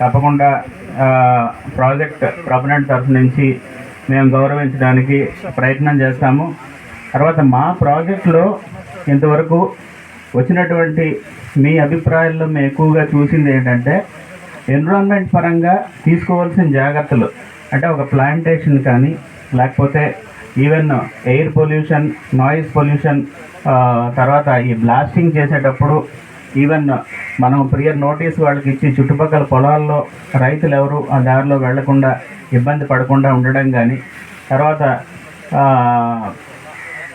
తప్పకుండా project proponent తరఫు నుంచి మేము గౌరవించడానికి ప్రయత్నం చేస్తాము. తర్వాత మా ప్రాజెక్టులో ఇంతవరకు వచ్చినటువంటి మీ అభిప్రాయాల్లో మేము ఎక్కువగా చూసింది ఏంటంటే ఎన్విరాన్మెంట్ పరంగా తీసుకోవాల్సిన జాగ్రత్తలు అంటే ఒక ప్లాంటేషన్ కానీ లేకపోతే even air pollution noise pollution తర్వాత ఈ బ్లాస్టింగ్ చేసేటప్పుడు ఈవెన్ మనం ప్రియర్ నోటీస్ వాళ్ళకి ఇచ్చి చుట్టుపక్కల పొలాల్లో రైతులు ఎవరు ఆ దారిలో వెళ్ళకుండా ఇబ్బంది పడకుండా ఉండడం కానీ తర్వాత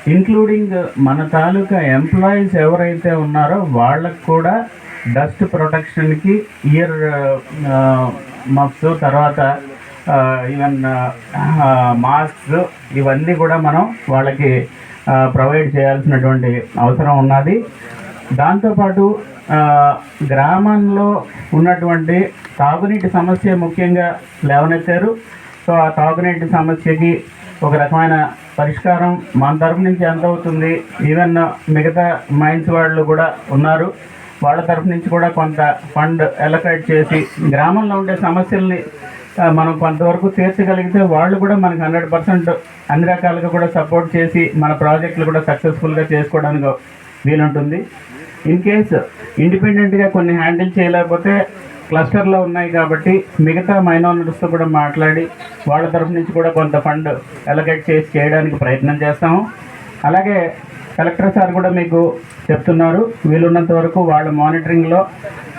ఇంక్లూడింగ్ మన తాలూకా ఎంప్లాయీస్ ఎవరైతే ఉన్నారో వాళ్ళకు కూడా డస్ట్ ప్రొటెక్షన్కి ఇయర్ మఫ్స్ తర్వాత ఈవెన్ మాస్క్స్ ఇవన్నీ కూడా మనం వాళ్ళకి ప్రొవైడ్ చేయాల్సినటువంటి అవసరం ఉన్నది. దాంతోపాటు గ్రామంలో ఉన్నటువంటి తాగునీటి సమస్య ముఖ్యంగా లేవనెత్తారు. సో ఆ తాగునీటి సమస్యకి ఒక రకమైన పరిష్కారం మన తరపు నుంచి ఎంత అవుతుంది? ఈవెన్ మిగతా మైన్స్ వాళ్ళు కూడా ఉన్నారు. వాళ్ళ తరపు నుంచి కూడా కొంత ఫండ్ ఎలకేట్ చేసి గ్రామంలో ఉండే సమస్యల్ని మనం కొంతవరకు తీర్చగలిగితే వాళ్ళు కూడా మనకి హండ్రెడ్ పర్సెంట్ అన్ని రకాలుగా కూడా సపోర్ట్ చేసి మన ప్రాజెక్టులు కూడా సక్సెస్ఫుల్గా చేసుకోవడానికి వీలుంటుంది. ఇన్ కేస్ ఇండిపెండెంట్గా కొన్ని హ్యాండిల్ చేయలేకపోతే క్లస్టర్లో ఉన్నాయి కాబట్టి మిగతా మైనారిటీస్తో కూడా మాట్లాడి వాళ్ళ తరఫు నుంచి కూడా కొంత ఫండ్ అలొకేట్ చేసి చేయడానికి ప్రయత్నం చేస్తాము. అలాగే కలెక్టర్ సార్ కూడా మీకు చెప్తున్నారు వీలున్నంత వరకు వాళ్ళ మానిటరింగ్లో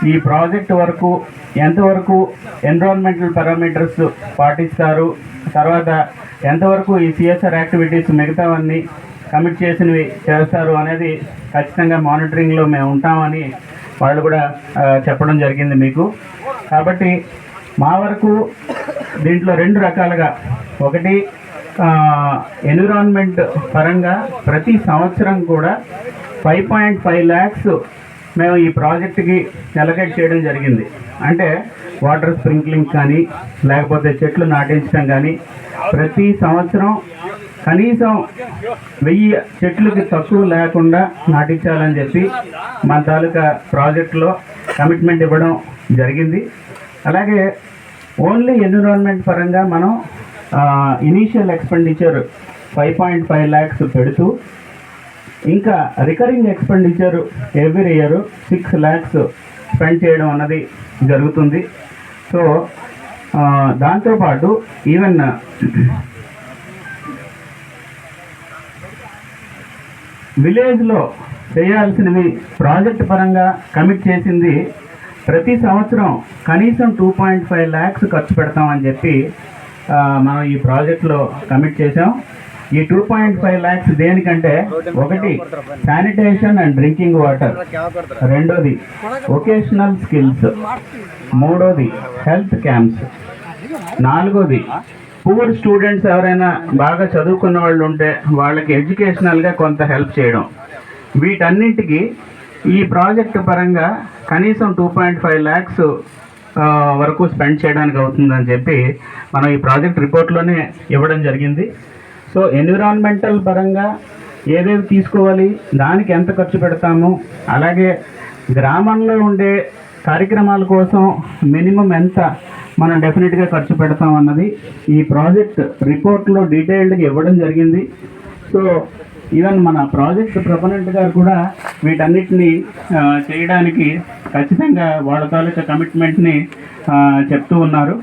ఈ ప్రాజెక్ట్ వరకు ఎంతవరకు ఎన్విరాన్మెంటల్ పారామీటర్స్ పాటిస్తారు తర్వాత ఎంతవరకు ఈ సిఎస్ఆర్ యాక్టివిటీస్ మిగతావన్నీ కమిట్ చేసినవి చేస్తారు అనేది ఖచ్చితంగా మానిటరింగ్లో మేము ఉంటామని వాళ్ళు కూడా చెప్పడం జరిగింది మీకు. కాబట్టి మా వరకు దీంట్లో రెండు రకాలుగా ఒకటి ఎన్విరాన్మెంట్ పరంగా ప్రతి సంవత్సరం కూడా ఫైవ్ పాయింట్ ఫైవ్ ల్యాక్స్ మేము ఈ ప్రాజెక్ట్కి ఎలకేట్ చేయడం జరిగింది. అంటే వాటర్ స్ప్రింక్లింగ్ కానీ లేకపోతే చెట్లు నాటించడం కానీ ప్రతి సంవత్సరం కనీసం వెయ్యి చెట్లకి తక్కువ లేకుండా నాటించాలని చెప్పి మన తాలూకా ప్రాజెక్టులో కమిట్మెంట్ ఇవ్వడం జరిగింది. అలాగే ఓన్లీ ఎన్విరాన్మెంట్ పరంగా మనం initial expenditure five point five lakhs పెడుతూ ఇంకా recurring expenditure every year six lakhs spend చేయడం అన్నది జరుగుతుంది. సో దాంతోపాటు ఈవెన్ విలేజ్లో చేయాల్సినవి ప్రాజెక్ట్ పరంగా కమిట్ చేసింది ప్రతి సంవత్సరం కనీసం టూ పాయింట్ ఫైవ్ ల్యాక్స్ ఖర్చు పెడతామని చెప్పి మనం ఈ ప్రాజెక్ట్లో కమిట్ చేసాం ఈ టూ పాయింట్ ఫైవ్ ల్యాక్స్ దేనికంటే ఒకటి శానిటేషన్ అండ్ డ్రింకింగ్ వాటర్ రెండోది వొకేషనల్ స్కిల్స్ మూడోది హెల్త్ క్యాంప్స్ నాలుగోది పూర్ స్టూడెంట్స్ ఎవరైనా బాగా చదువుకున్న వాళ్ళు ఉంటే వాళ్ళకి ఎడ్యుకేషనల్గా కొంత హెల్ప్ చేయడం. వీటన్నింటికి ఈ ప్రాజెక్ట్ పరంగా కనీసం టూ పాయింట్ ఫైవ్ ల్యాక్స్ వరకు స్పెండ్ చేయడానికి అవుతుందని చెప్పి మనం ఈ ప్రాజెక్ట్ రిపోర్ట్లోనే ఇవ్వడం జరిగింది. సో ఎన్విరాన్మెంటల్ పరంగా ఏదేవి తీసుకోవాలి దానికి ఎంత ఖర్చు పెడతాము అలాగే గ్రామంలో ఉండే కార్యక్రమాల కోసం మినిమం ఎంత మనం డెఫినెట్గా ఖర్చు పెడతాం అన్నది ఈ ప్రాజెక్ట్ రిపోర్ట్లో డీటెయిల్డ్గా ఇవ్వడం జరిగింది. సో ఈవెన్ మన ప్రాజెక్ట్ ప్రొపనెంట్ గారు కూడా వీటన్నిటిని చేయడానికి ఖచ్చితంగా వాళ్ళ తాలూకా కమిట్మెంట్ని చెప్తూ ఉన్నారు.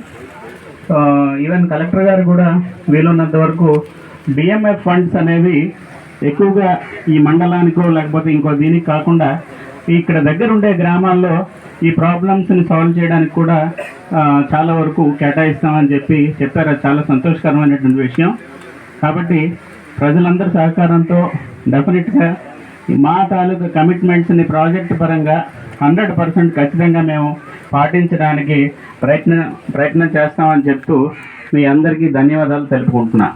ఈవెన్ కలెక్టర్ గారు కూడా వీలున్నంత వరకు డిఎంఎఫ్ ఫండ్స్ అనేవి ఎక్కువగా ఈ మండలానికో లేకపోతే ఇంకో దీనికి కాకుండా ఇక్కడ దగ్గరుండే గ్రామాల్లో ఈ ప్రాబ్లమ్స్ని సాల్వ్ చేయడానికి కూడా చాలా వరకు కేటాయిస్తామని చెప్పి చెప్పారు. అది చాలా సంతోషకరమైనటువంటి విషయం. కాబట్టి ప్రజలందరి సహకారంతో డెఫినెట్గా మా తాలూకు కమిట్మెంట్స్ని ప్రాజెక్ట్ పరంగా హండ్రెడ్ పర్సెంట్ ఖచ్చితంగా మేము పాటించడానికి ప్రయత్నం ప్రయత్నం చేస్తామని చెప్తూ మీ అందరికీ ధన్యవాదాలు తెలుపుకుంటున్నాను